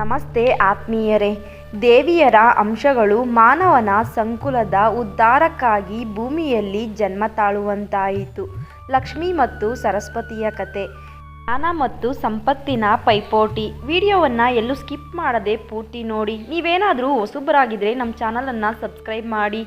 ನಮಸ್ತೆ ಆತ್ಮೀಯರೇ. ದೇವಿಯರ ಅಂಶಗಳು ಮಾನವನ ಸಂಕುಲದ ಉದ್ಧಾರಕ್ಕಾಗಿ ಭೂಮಿಯಲ್ಲಿ ಜನ್ಮ ತಾಳುವಂತಾಯಿತು. ಲಕ್ಷ್ಮಿ ಮತ್ತು ಸರಸ್ವತಿಯ ಕತೆ. ಜ್ಞಾನ ಮತ್ತು ಸಂಪತ್ತಿನ ಪೈಪೋಟಿ. ವಿಡಿಯೋವನ್ನು ಎಲ್ಲೂ ಸ್ಕಿಪ್ ಮಾಡದೆ ಪೂರ್ತಿ ನೋಡಿ. ನೀವೇನಾದರೂ ಹೊಸಬರಾಗಿದ್ದರೆ ನಮ್ಮ ಚಾನಲನ್ನು ಸಬ್ಸ್ಕ್ರೈಬ್ ಮಾಡಿ.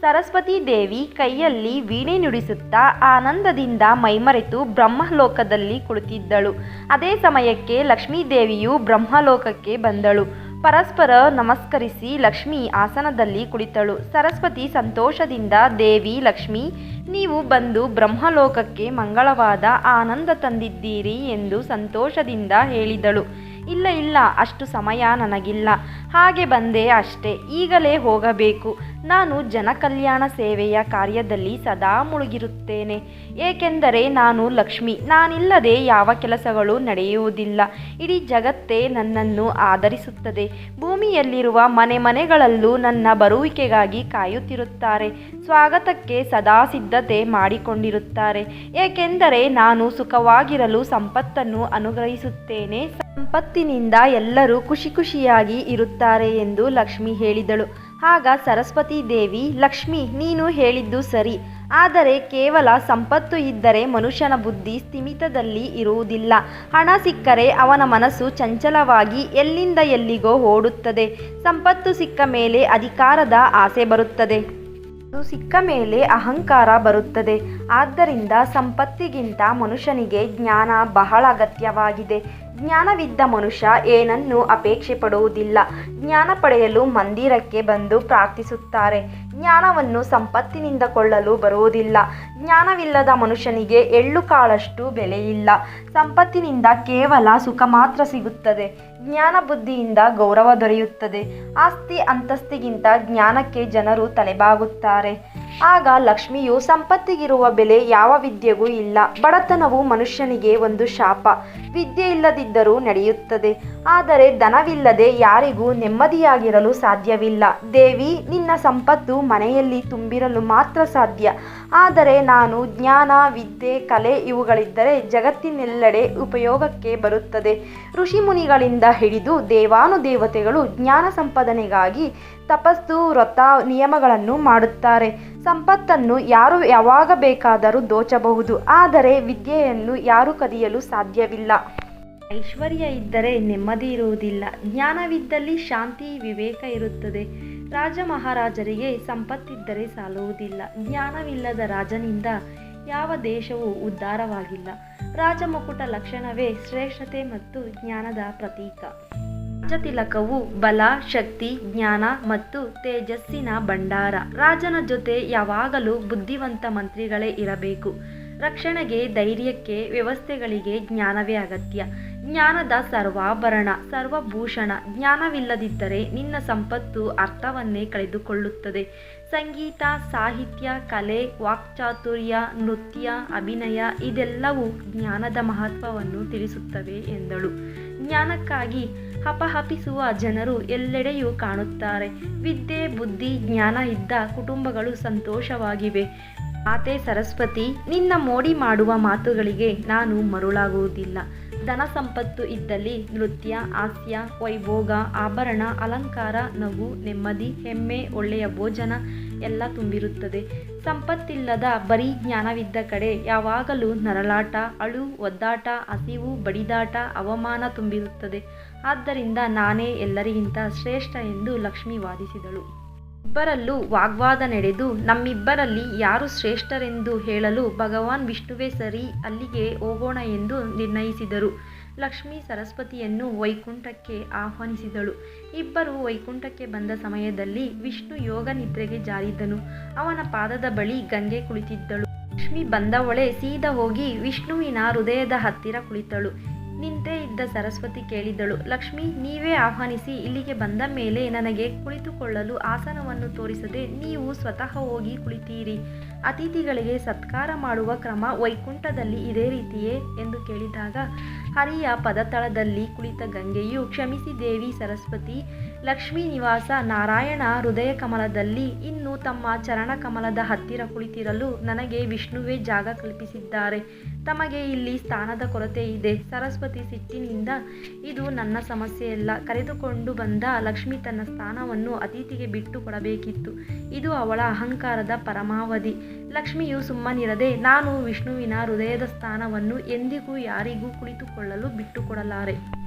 ಸರಸ್ವತಿ ದೇವಿ ಕೈಯಲ್ಲಿ ವೀಣೆ ನುಡಿಸುತ್ತಾ ಆನಂದದಿಂದ ಮೈಮರೆತು ಬ್ರಹ್ಮಲೋಕದಲ್ಲಿ ಕುಳಿತಿದ್ದಳು. ಅದೇ ಸಮಯಕ್ಕೆ ಲಕ್ಷ್ಮೀ ದೇವಿಯು ಬ್ರಹ್ಮಲೋಕಕ್ಕೆ ಬಂದಳು. ಪರಸ್ಪರ ನಮಸ್ಕರಿಸಿ ಲಕ್ಷ್ಮಿ ಆಸನದಲ್ಲಿ ಕುಳಿತಳು. ಸರಸ್ವತಿ ಸಂತೋಷದಿಂದ, ದೇವಿ, ಲಕ್ಷ್ಮಿ, ನೀವು ಬಂದು ಬ್ರಹ್ಮಲೋಕಕ್ಕೆ ಮಂಗಳವಾದ ಆನಂದ ತಂದಿದ್ದೀರಿ ಎಂದು ಸಂತೋಷದಿಂದ ಹೇಳಿದಳು. ಇಲ್ಲ ಇಲ್ಲ, ಅಷ್ಟು ಸಮಯ ನನಗಿಲ್ಲ. ಹಾಗೆ ಬಂದೆ ಅಷ್ಟೇ, ಈಗಲೇ ಹೋಗಬೇಕು. ನಾನು ಜನಕಲ್ಯಾಣ ಸೇವೆಯ ಕಾರ್ಯದಲ್ಲಿ ಸದಾ ಮುಳುಗಿರುತ್ತೇನೆ. ಏಕೆಂದರೆ ನಾನು ಲಕ್ಷ್ಮಿ, ನಾನಿಲ್ಲದೆ ಯಾವ ಕೆಲಸಗಳು ನಡೆಯುವುದಿಲ್ಲ. ಇಡೀ ಜಗತ್ತೇ ನನ್ನನ್ನು ಆಧರಿಸುತ್ತದೆ. ಭೂಮಿಯಲ್ಲಿರುವ ಮನೆ ಮನೆಗಳಲ್ಲೂ ನನ್ನ ಬರುವಿಕೆಗಾಗಿ ಕಾಯುತ್ತಿರುತ್ತಾರೆ. ಸ್ವಾಗತಕ್ಕೆ ಸದಾ ಸಿದ್ಧತೆ ಮಾಡಿಕೊಂಡಿರುತ್ತಾರೆ. ಏಕೆಂದರೆ ನಾನು ಸುಖವಾಗಿರಲು ಸಂಪತ್ತನ್ನು ಅನುಗ್ರಹಿಸುತ್ತೇನೆ. ಸಂಪತ್ತಿನಿಂದ ಎಲ್ಲರೂ ಖುಷಿ ಖುಷಿಯಾಗಿ ಇರುತ್ತಾರೆ ಎಂದು ಲಕ್ಷ್ಮಿ ಹೇಳಿದಳು. ಆಗ ಸರಸ್ವತಿ ದೇವಿ, ಲಕ್ಷ್ಮಿ, ನೀನು ಹೇಳಿದ್ದು ಸರಿ. ಆದರೆ ಕೇವಲ ಸಂಪತ್ತು ಇದ್ದರೆ ಮನುಷ್ಯನ ಬುದ್ಧಿ ಸ್ಥಿಮಿತದಲ್ಲಿ ಇರುವುದಿಲ್ಲ. ಹಣ ಸಿಕ್ಕರೆ ಅವನ ಮನಸ್ಸು ಚಂಚಲವಾಗಿ ಎಲ್ಲಿಂದ ಎಲ್ಲಿಗೋ ಓಡುತ್ತದೆ. ಸಂಪತ್ತು ಸಿಕ್ಕ ಮೇಲೆ ಅಧಿಕಾರದ ಆಸೆ ಬರುತ್ತದೆ. ಅದು ಸಿಕ್ಕ ಮೇಲೆ ಅಹಂಕಾರ ಬರುತ್ತದೆ. ಆದ್ದರಿಂದ ಸಂಪತ್ತಿಗಿಂತ ಮನುಷ್ಯನಿಗೆ ಜ್ಞಾನ ಬಹಳ ಅಗತ್ಯವಾಗಿದೆ. ಜ್ಞಾನವಿದ್ದ ಮನುಷ್ಯ ಏನನ್ನೂ ಅಪೇಕ್ಷೆ ಪಡುವುದಿಲ್ಲ ಜ್ಞಾನ ಪಡೆಯಲು ಮಂದಿರಕ್ಕೆ ಬಂದು ಪ್ರಾರ್ಥಿಸುತ್ತಾರೆ. ಜ್ಞಾನವನ್ನು ಸಂಪತ್ತಿನಿಂದ ಕೊಳ್ಳಲು ಬರುವುದಿಲ್ಲ. ಜ್ಞಾನವಿಲ್ಲದ ಮನುಷ್ಯನಿಗೆ ಎಳ್ಳು ಕಾಳಷ್ಟು ಬೆಲೆಯಿಲ್ಲ. ಸಂಪತ್ತಿನಿಂದ ಕೇವಲ ಸುಖ ಮಾತ್ರ ಸಿಗುತ್ತದೆ. ಜ್ಞಾನ ಬುದ್ಧಿಯಿಂದ ಗೌರವ ದೊರೆಯುತ್ತದೆ. ಆಸ್ತಿ ಅಂತಸ್ತಿಗಿಂತ ಜ್ಞಾನಕ್ಕೆ ಜನರು ತಲೆಬಾಗುತ್ತಾರೆ. ಆಗ ಲಕ್ಷ್ಮಿಯು ಸಂಪತ್ತಿಗಿರುವ ಬೆಲೆ ಯಾವ ವಿದ್ಯೆಗೂ ಇಲ್ಲ. ಬಡತನವು ಮನುಷ್ಯನಿಗೆ ಒಂದು ಶಾಪ. ವಿದ್ಯೆ ಇಲ್ಲದಿದ್ದರೂ ನಡೆಯುತ್ತದೆ. ಆದರೆ ಧನವಿಲ್ಲದೆ ಯಾರಿಗೂ ನೆಮ್ಮದಿಯಾಗಿರಲು ಸಾಧ್ಯವಿಲ್ಲ. ದೇವಿ, ನಿನ್ನ ಸಂಪತ್ತು ಮನೆಯಲ್ಲಿ ತುಂಬಿರಲು ಮಾತ್ರ ಸಾಧ್ಯ. ಆದರೆ ನಾನು ಜ್ಞಾನ, ವಿದ್ಯೆ, ಕಲೆ ಇವುಗಳಿದ್ದರೆ ಜಗತ್ತಿನೆಲ್ಲೆಡೆ ಉಪಯೋಗಕ್ಕೆ ಬರುತ್ತದೆ. ಋಷಿಮುನಿಗಳಿಂದ ಹಿಡಿದು ದೇವಾನುದೇವತೆಗಳು ಜ್ಞಾನ ಸಂಪಾದನೆಗಾಗಿ ತಪಸ್ಸು, ವ್ರತ, ನಿಯಮಗಳನ್ನು ಮಾಡುತ್ತಾರೆ. ಸಂಪತ್ತನ್ನು ಯಾರು ಯಾವಾಗ ಬೇಕಾದರೂ ದೋಚಬಹುದು, ಆದರೆ ವಿದ್ಯೆಯನ್ನು ಯಾರು ಕದಿಯಲು ಸಾಧ್ಯವಿಲ್ಲ. ಐಶ್ವರ್ಯ ಇದ್ದರೆ ನೆಮ್ಮದಿ ಇರುವುದಿಲ್ಲ. ಜ್ಞಾನವಿದ್ದಲ್ಲಿ ಶಾಂತಿ, ವಿವೇಕ ಇರುತ್ತದೆ. ರಾಜ ಮಹಾರಾಜರಿಗೆ ಸಂಪತ್ತಿದ್ದರೆ ಸಾಲುವುದಿಲ್ಲ. ಜ್ಞಾನವಿಲ್ಲದ ರಾಜನಿಂದ ಯಾವ ದೇಶವೂ ಉದ್ಧಾರವಾಗಿಲ್ಲ. ರಾಜಮುಕುಟ ಲಕ್ಷಣವೇ ಶ್ರೇಷ್ಠತೆ ಮತ್ತು ಜ್ಞಾನದ ಪ್ರತೀಕ. ರಾಜತಿಲಕವು ಬಲ, ಶಕ್ತಿ, ಜ್ಞಾನ ಮತ್ತು ತೇಜಸ್ಸಿನ ಭಂಡಾರ. ರಾಜನ ಜೊತೆ ಯಾವಾಗಲೂ ಬುದ್ಧಿವಂತ ಮಂತ್ರಿಗಳೇ ಇರಬೇಕು. ರಕ್ಷಣೆಗೆ, ಧೈರ್ಯಕ್ಕೆ, ವ್ಯವಸ್ಥೆಗಳಿಗೆ ಜ್ಞಾನವೇ ಅಗತ್ಯ. ಜ್ಞಾನದ ಸರ್ವಾಭರಣ, ಸರ್ವಭೂಷಣ, ಜ್ಞಾನವಿಲ್ಲದಿದ್ದರೆ ನಿನ್ನ ಸಂಪತ್ತು ಅರ್ಥವನ್ನೇ ಕಳೆದುಕೊಳ್ಳುತ್ತದೆ. ಸಂಗೀತ, ಸಾಹಿತ್ಯ, ಕಲೆ, ವಾಕ್ಚಾತುರ್ಯ, ನೃತ್ಯ, ಅಭಿನಯ ಇದೆಲ್ಲವೂ ಜ್ಞಾನದ ಮಹತ್ವವನ್ನು ತಿಳಿಸುತ್ತವೆ ಎಂದಳು. ಜ್ಞಾನಕ್ಕಾಗಿ ಹಪಹಪಿಸುವ ಜನರು ಎಲ್ಲೆಡೆಯೂ ಕಾಣುತ್ತಾರೆ. ವಿದ್ಯೆ, ಬುದ್ಧಿ, ಜ್ಞಾನ ಇದ್ದ ಕುಟುಂಬಗಳು ಸಂತೋಷವಾಗಿವೆ. ಮಾತೆ ಸರಸ್ವತಿ, ನಿನ್ನ ಮೋಡಿ ಮಾಡುವ ಮಾತುಗಳಿಗೆ ನಾನು ಮರುಳಾಗುವುದಿಲ್ಲ. ಧನ ಸಂಪತ್ತು ಇದ್ದಲ್ಲಿ ನೃತ್ಯ, ಹಾಸ್ಯ, ವೈಭೋಗ, ಆಭರಣ, ಅಲಂಕಾರ, ನಗು, ನೆಮ್ಮದಿ, ಹೆಮ್ಮೆ, ಒಳ್ಳೆಯ ಭೋಜನ ಎಲ್ಲ ತುಂಬಿರುತ್ತದೆ. ಸಂಪತ್ತಿಲ್ಲದ ಬರೀ ಜ್ಞಾನವಿದ್ದ ಕಡೆ ಯಾವಾಗಲೂ ನರಳಾಟ, ಅಳು, ಒದ್ದಾಟ, ಹಸಿವು, ಬಡಿದಾಟ, ಅವಮಾನ ತುಂಬಿರುತ್ತದೆ. ಆದ್ದರಿಂದ ನಾನೇ ಎಲ್ಲರಿಗಿಂತ ಶ್ರೇಷ್ಠ ಎಂದು ಲಕ್ಷ್ಮಿ ವಾದಿಸಿದಳು. ಇಬ್ಬರಲ್ಲೂ ವಾಗ್ವಾದ ನಡೆದು ನಮ್ಮಿಬ್ಬರಲ್ಲಿ ಯಾರು ಶ್ರೇಷ್ಠರೆಂದು ಹೇಳಲು ಭಗವಾನ್ ವಿಷ್ಣುವೇ ಸರಿ ಅಲ್ಲಿಗೆ ಹೋಗೋಣ ಎಂದು ನಿರ್ಣಯಿಸಿದರು. ಲಕ್ಷ್ಮೀ ಸರಸ್ವತಿಯನ್ನು ವೈಕುಂಠಕ್ಕೆ ಆಹ್ವಾನಿಸಿದಳು. ಇಬ್ಬರು ವೈಕುಂಠಕ್ಕೆ ಬಂದ ಸಮಯದಲ್ಲಿ ವಿಷ್ಣು ಯೋಗ ನಿದ್ರೆಗೆ ಜಾರಿದ್ದನು. ಅವನ ಪಾದದ ಬಳಿ ಗಂಗೆ ಕುಳಿತಿದ್ದಳು. ಲಕ್ಷ್ಮಿ ಬಂದವಳೆ ಸೀದಾ ಹೋಗಿ ವಿಷ್ಣುವಿನ ಹೃದಯದ ಹತ್ತಿರ ಕುಳಿತಳು. ನಿಂತೇ ಇದ್ದ ಸರಸ್ವತಿ ಕೇಳಿದಳು ಲಕ್ಷ್ಮಿ, ನೀವೇ ಆಹ್ವಾನಿಸಿ, ಇಲ್ಲಿಗೆ ಬಂದ ಮೇಲೆ ನನಗೆ ಕುಳಿತುಕೊಳ್ಳಲು ಆಸನವನ್ನು ತೋರಿಸದೆ ನೀವು ಸ್ವತಃ ಹೋಗಿ ಕುಳಿತೀರಿ. ಅತಿಥಿಗಳಿಗೆ ಸತ್ಕಾರ ಮಾಡುವ ಕ್ರಮ ವೈಕುಂಠದಲ್ಲಿ ಇದೇ ರೀತಿಯೇ ಎಂದು ಕೇಳಿದಾಗ, ಹರಿಯ ಪದತಳದಲ್ಲಿ ಕುಳಿತ ಗಂಗೆಯು ಕ್ಷಮಿಸಿ ದೇವಿ ಸರಸ್ವತಿ ಲಕ್ಷ್ಮೀ ನಿವಾಸ ನಾರಾಯಣ ಹೃದಯ ಕಮಲದಲ್ಲಿ ಇನ್ನು ತಮ್ಮ ಚರಣ ಕಮಲದ ಹತ್ತಿರ ಕುಳಿತಿರಲು ನನಗೆ ವಿಷ್ಣುವೇ ಜಾಗ ಕಲ್ಪಿಸಿದ್ದಾರೆ. ತಮಗೆ ಇಲ್ಲಿ ಸ್ಥಾನದ ಕೊರತೆ ಇದೆ. ಸರಸ್ವತಿ ಸಿಟ್ಟಿನಿಂದ ಇದು ನನ್ನ ಸಮಸ್ಯೆಯಲ್ಲ. ಕರೆದುಕೊಂಡು ಬಂದ ಲಕ್ಷ್ಮಿ ತನ್ನ ಸ್ಥಾನವನ್ನು ಅತಿಥಿಗೆ ಬಿಟ್ಟು ಕೊಡಬೇಕಿತ್ತು. ಇದು ಅವಳ ಅಹಂಕಾರದ ಪರಮಾವಧಿ. ಲಕ್ಷ್ಮಿಯು ಸುಮ್ಮನಿರದೆ ನಾನು ವಿಷ್ಣುವಿನ ಹೃದಯದ ಸ್ಥಾನವನ್ನು ಎಂದಿಗೂ ಯಾರಿಗೂ ಕುಳಿತುಕೊಳ್ಳಲು ಬಿಟ್ಟುಕೊಡಲಾರೆ.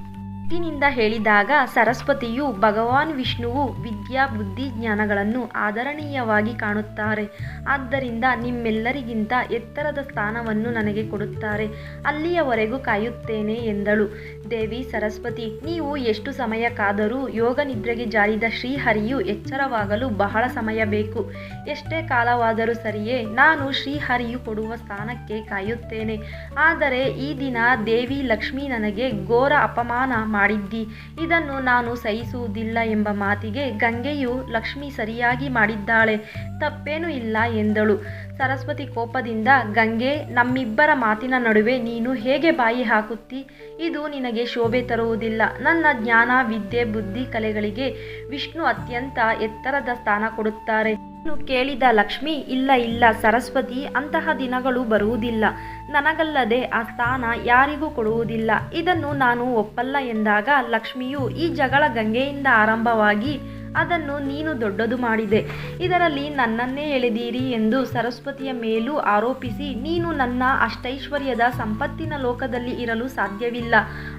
ಸಿಟ್ಟಿನಿಂದ ಹೇಳಿದಾಗ ಸರಸ್ವತಿಯು ಭಗವಾನ್ ವಿಷ್ಣುವು ವಿದ್ಯಾ, ಬುದ್ಧಿ, ಜ್ಞಾನಗಳನ್ನು ಆದರಣೀಯವಾಗಿ ಕಾಣುತ್ತಾರೆ. ಆದ್ದರಿಂದ ನಿಮ್ಮೆಲ್ಲರಿಗಿಂತ ಎತ್ತರದ ಸ್ಥಾನವನ್ನು ನನಗೆ ಕೊಡುತ್ತಾರೆ. ಅಲ್ಲಿಯವರೆಗೂ ಕಾಯುತ್ತೇನೆ ಎಂದಳು. ದೇವಿ ಸರಸ್ವತಿ, ನೀವು ಎಷ್ಟು ಸಮಯಕ್ಕಾದರೂ ಯೋಗ ನಿದ್ರೆಗೆ ಜಾರಿದ ಶ್ರೀಹರಿಯು ಎಚ್ಚರವಾಗಲು ಬಹಳ ಸಮಯ ಬೇಕು. ಎಷ್ಟೇ ಕಾಲವಾದರೂ ಸರಿಯೇ, ನಾನು ಶ್ರೀಹರಿಯು ಕೊಡುವ ಸ್ಥಾನಕ್ಕೆ ಕಾಯುತ್ತೇನೆ. ಆದರೆ ಈ ದಿನ ದೇವಿ ಲಕ್ಷ್ಮಿ ನನಗೆ ಘೋರ ಅಪಮಾನ ಮಾಡಿದ್ದಿ. ಇದನ್ನು ನಾನು ಸಹಿಸುವುದಿಲ್ಲ ಎಂಬ ಮಾತಿಗೆ ಗಂಗೆಯು ಲಕ್ಷ್ಮಿ ಸರಿಯಾಗಿ ಮಾಡಿದ್ದಾಳೆ. ತಪ್ಪೇನೂ ಇಲ್ಲ ಎಂದಳು. ಸರಸ್ವತಿ ಕೋಪದಿಂದ, ಗಂಗೆ, ನಮ್ಮಿಬ್ಬರ ಮಾತಿನ ನಡುವೆ ನೀನು ಹೇಗೆ ಬಾಯಿ ಹಾಕುತ್ತಿ? ಇದು ನಿನಗೆ ಶೋಭೆ ತರುವುದಿಲ್ಲ. ನನ್ನ ಜ್ಞಾನ, ವಿದ್ಯೆ, ಬುದ್ಧಿ ಕಲೆಗಳಿಗೆ ವಿಷ್ಣು ಅತ್ಯಂತ ಎತ್ತರದ ಸ್ಥಾನ ಕೊಡುತ್ತಾರೆ. ಕೇಳಿದ ಲಕ್ಷ್ಮಿ, ಇಲ್ಲ ಇಲ್ಲ, ಸರಸ್ವತಿ, ಅಂತಹ ದಿನಗಳು ಬರುವುದಿಲ್ಲ. ನನಗಲ್ಲದೆ ಆ ಸ್ಥಾನ ಯಾರಿಗೂ ಕೊಡುವುದಿಲ್ಲ. ಇದನ್ನು ನಾನು ಒಪ್ಪಲ್ಲ ಎಂದಾಗ ಲಕ್ಷ್ಮಿಯು ಈ ಜಗಳ ಗಂಗೆಯಿಂದ ಆರಂಭವಾಗಿ ಅದನ್ನು ನೀನು ದೊಡ್ಡದು ಮಾಡಿದೆ. ಇದರಲ್ಲಿ ನನ್ನನ್ನೇ ಎಳೆದೀರಿ ಎಂದು ಸರಸ್ವತಿಯ ಮೇಲೂ ಆರೋಪಿಸಿ ನೀನು ನನ್ನ ಅಷ್ಟೈಶ್ವರ್ಯದ ಸಂಪತ್ತಿನ ಲೋಕದಲ್ಲಿ ಇರಲು ಸಾಧ್ಯವಿಲ್ಲ.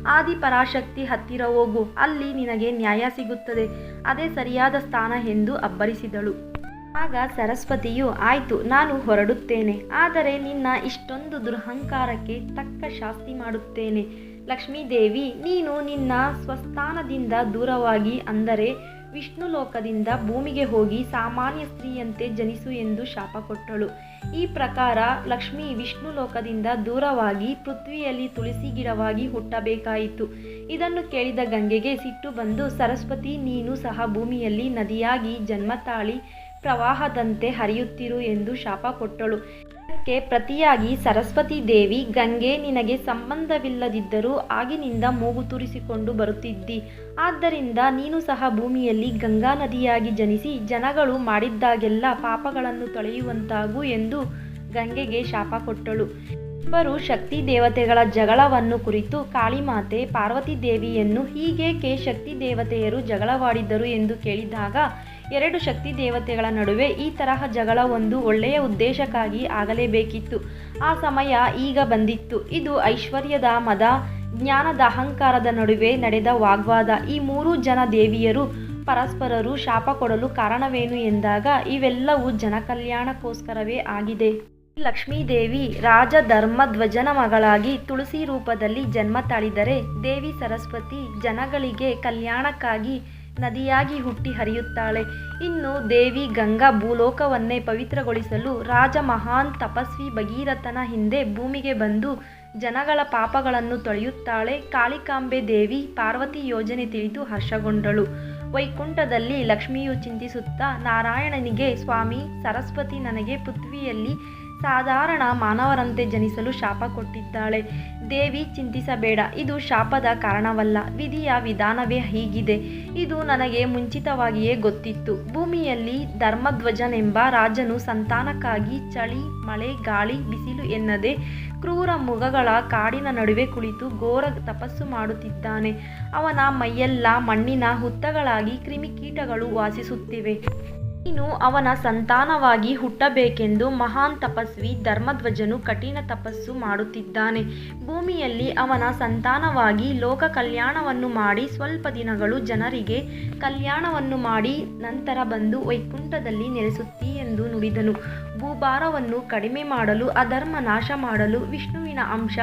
ಆದಿ ಪರಾಶಕ್ತಿ ಹತ್ತಿರ ಹೋಗು, ಅಲ್ಲಿ ನಿನಗೆ ನ್ಯಾಯ ಸಿಗುತ್ತದೆ. ಅದೇ ಸರಿಯಾದ ಸ್ಥಾನ ಎಂದು ಅಬ್ಬರಿಸಿದಳು. ಆಗ ಸರಸ್ವತಿಯು, ಆಯ್ತು, ನಾನು ಹೊರಡುತ್ತೇನೆ. ಆದರೆ ನಿನ್ನ ಇಷ್ಟೊಂದು ದುರಹಂಕಾರಕ್ಕೆ ತಕ್ಕ ಶಾಸ್ತಿ ಮಾಡುತ್ತೇನೆ. ಲಕ್ಷ್ಮೀದೇವಿ, ನೀನು ನಿನ್ನ ಸ್ವಸ್ಥಾನದಿಂದ ದೂರವಾಗಿ ಅಂದರೆ ವಿಷ್ಣು ಲೋಕದಿಂದ ಭೂಮಿಗೆ ಹೋಗಿ ಸಾಮಾನ್ಯ ಸ್ತ್ರೀಯಂತೆ ಜನಿಸು ಎಂದು ಶಾಪ ಕೊಟ್ಟಳು. ಈ ಪ್ರಕಾರ ಲಕ್ಷ್ಮಿ ವಿಷ್ಣು ಲೋಕದಿಂದ ದೂರವಾಗಿ ಪೃಥ್ವಿಯಲ್ಲಿ ತುಳಸಿ ಗಿಡವಾಗಿ ಹುಟ್ಟಬೇಕಾಯಿತು. ಇದನ್ನು ಕೇಳಿದ ಗಂಗೆಗೆ ಸಿಟ್ಟು ಬಂದು, ಸರಸ್ವತಿ, ನೀನು ಸಹ ಭೂಮಿಯಲ್ಲಿ ನದಿಯಾಗಿ ಜನ್ಮ ತಾಳಿ ಪ್ರವಾಹದಂತೆ ಹರಿಯುತ್ತಿರು ಎಂದು ಶಾಪ ಕೊಟ್ಟಳು. ಇದಕ್ಕೆ ಪ್ರತಿಯಾಗಿ ಸರಸ್ವತಿ ದೇವಿ, ಗಂಗೆ, ನಿನಗೆ ಸಂಬಂಧವಿಲ್ಲದಿದ್ದರೂ ಆಗಿನಿಂದ ಮೂಗು ತೂರಿಸಿಕೊಂಡು ಬರುತ್ತಿದ್ದಿ. ಆದ್ದರಿಂದ ನೀನು ಸಹ ಭೂಮಿಯಲ್ಲಿ ಗಂಗಾ ನದಿಯಾಗಿ ಜನಿಸಿ ಜನಗಳು ಮಾಡಿದ್ದಾಗೆಲ್ಲ ಪಾಪಗಳನ್ನು ತೊಳೆಯುವಂತಾಗು ಎಂದು ಗಂಗೆಗೆ ಶಾಪ ಕೊಟ್ಟಳು. ಇಬ್ಬರು ಶಕ್ತಿ ದೇವತೆಗಳ ಜಗಳವನ್ನು ಕುರಿತು ಕಾಳಿಮಾತೆ ಪಾರ್ವತಿ ದೇವಿಯನ್ನು ಹೀಗೇಕೆ ಶಕ್ತಿ ದೇವತೆಯರು ಜಗಳವಾಡಿದ್ದರು ಎಂದು ಕೇಳಿದಾಗ ಎರಡು ಶಕ್ತಿ ದೇವತೆಗಳ ನಡುವೆ ಈ ತರಹ ಜಗಳ ಒಂದು ಒಳ್ಳೆಯ ಉದ್ದೇಶಕ್ಕಾಗಿ ಆಗಲೇಬೇಕಿತ್ತು. ಆ ಸಮಯ ಈಗ ಬಂದಿತ್ತು. ಇದು ಐಶ್ವರ್ಯದ ಮದ, ಜ್ಞಾನದ ಅಹಂಕಾರದ ನಡುವೆ ನಡೆದ ವಾಗ್ವಾದ. ಈ ಮೂರು ಜನ ದೇವಿಯರು ಪರಸ್ಪರರು ಶಾಪ ಕೊಡಲು ಕಾರಣವೇನು ಎಂದಾಗ ಇವೆಲ್ಲವೂ ಜನಕಲ್ಯಾಣಕ್ಕೋಸ್ಕರವೇ ಆಗಿದೆ. ಲಕ್ಷ್ಮೀದೇವಿ ರಾಜ ಧರ್ಮಧ್ವಜನ ಮಗಳಾಗಿ ತುಳಸಿ ರೂಪದಲ್ಲಿ ಜನ್ಮ ತಾಳಿದರೆ ದೇವಿ ಸರಸ್ವತಿ ಜನಗಳಿಗೆ ಕಲ್ಯಾಣಕ್ಕಾಗಿ ನದಿಯಾಗಿ ಹುಟ್ಟಿ ಹರಿಯುತ್ತಾಳೆ. ಇನ್ನು ದೇವಿ ಗಂಗಾ ಭೂಲೋಕವನ್ನೇ ಪವಿತ್ರಗೊಳಿಸಲು ರಾಜ ಮಹಾನ್ ತಪಸ್ವಿ ಭಗೀರಥನ ಹಿಂದೆ ಭೂಮಿಗೆ ಬಂದು ಜನಗಳ ಪಾಪಗಳನ್ನು ತೊಳೆಯುತ್ತಾಳೆ. ಕಾಳಿಕಾಂಬೆ ದೇವಿ ಪಾರ್ವತಿ ಯೋಜನೆ ತಿಳಿದು ಹರ್ಷಗೊಂಡಳು. ವೈಕುಂಠದಲ್ಲಿ ಲಕ್ಷ್ಮಿಯು ಚಿಂತಿಸುತ್ತಾ, ನಾರಾಯಣನಿಗೆ, ಸ್ವಾಮಿ, ಸರಸ್ವತಿ ನನಗೆ ಪೃಥ್ವಿಯಲ್ಲಿ ಸಾಧಾರಣ ಮಾನವರಂತೆ ಜನಿಸಲು ಶಾಪ ಕೊಟ್ಟಿದ್ದಾಳೆ. ದೇವಿ, ಚಿಂತಿಸಬೇಡ. ಇದು ಶಾಪದ ಕಾರಣವಲ್ಲ. ವಿಧಿಯ ವಿಧಾನವೇ ಹೀಗಿದೆ. ಇದು ನನಗೆ ಮುಂಚಿತವಾಗಿಯೇ ಗೊತ್ತಿತ್ತು. ಭೂಮಿಯಲ್ಲಿ ಧರ್ಮಧ್ವಜನೆಂಬ ರಾಜನು ಸಂತಾನಕ್ಕಾಗಿ ಚಳಿ, ಮಳೆ, ಗಾಳಿ, ಬಿಸಿಲು ಎನ್ನದೆ ಕ್ರೂರ ಮುಖಗಳ ಕಾಡಿನ ನಡುವೆ ಕುಳಿತು ಘೋರ ತಪಸ್ಸು ಮಾಡುತ್ತಿದ್ದಾನೆ. ಅವನ ಮೈಯೆಲ್ಲ ಮಣ್ಣಿನ ಹುತ್ತಗಳಾಗಿ ಕ್ರಿಮಿಕೀಟಗಳು ವಾಸಿಸುತ್ತಿವೆ. ನೀನು ಅವನ ಸಂತಾನವಾಗಿ ಹುಟ್ಟಬೇಕೆಂದು ಮಹಾನ್ ತಪಸ್ವಿ ಧರ್ಮಧ್ವಜನು ಕಠಿಣ ತಪಸ್ಸು ಮಾಡುತ್ತಿದ್ದಾನೆ. ಭೂಮಿಯಲ್ಲಿ ಅವನ ಸಂತಾನವಾಗಿ ಲೋಕ ಕಲ್ಯಾಣವನ್ನು ಮಾಡಿ ಸ್ವಲ್ಪ ದಿನಗಳು ಜನರಿಗೆ ಕಲ್ಯಾಣವನ್ನು ಮಾಡಿ ನಂತರ ಬಂದು ವೈಕುಂಠದಲ್ಲಿ ನೆಲೆಸುತ್ತಿ ಎಂದು ನುಡಿದನು. ಭೂಭಾರವನ್ನು ಕಡಿಮೆ ಮಾಡಲು, ಅಧರ್ಮ ನಾಶ ಮಾಡಲು ವಿಷ್ಣುವಿನ ಅಂಶ,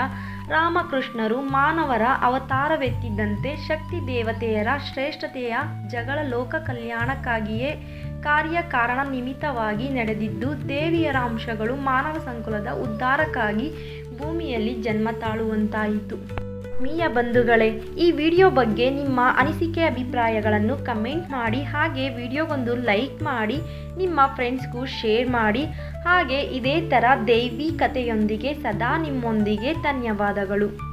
ರಾಮಕೃಷ್ಣರು ಮಾನವರ ಅವತಾರವೆತ್ತಿದ್ದಂತೆ ಶಕ್ತಿ ದೇವತೆಯರ ಶ್ರೇಷ್ಠತೆಯ ಜಗಳ ಲೋಕ ಕಲ್ಯಾಣಕ್ಕಾಗಿಯೇ ಕಾರ್ಯ ಕಾರಣ ನಿಮಿತ್ತವಾಗಿ ನಡೆದಿದ್ದು, ದೇವಿಯರ ಅಂಶಗಳು ಮಾನವ ಸಂಕುಲದ ಉದ್ಧಾರಕ್ಕಾಗಿ ಭೂಮಿಯಲ್ಲಿ ಜನ್ಮ ತಾಳುವಂತಾಯಿತು. ಮೀಯ ಬಂಧುಗಳೇ, ಈ ವಿಡಿಯೋ ಬಗ್ಗೆ ನಿಮ್ಮ ಅನಿಸಿಕೆ ಅಭಿಪ್ರಾಯಗಳನ್ನು ಕಮೆಂಟ್ ಮಾಡಿ, ಹಾಗೆ ವಿಡಿಯೋಗೊಂದು ಲೈಕ್ ಮಾಡಿ, ನಿಮ್ಮ ಫ್ರೆಂಡ್ಸ್ಗೂ ಶೇರ್ ಮಾಡಿ, ಹಾಗೆ ಇದೇ ಥರ ದೈವಿ ಕಥೆಯೊಂದಿಗೆ ಸದಾ ನಿಮ್ಮೊಂದಿಗೆ ಧನ್ಯವಾದಗಳು.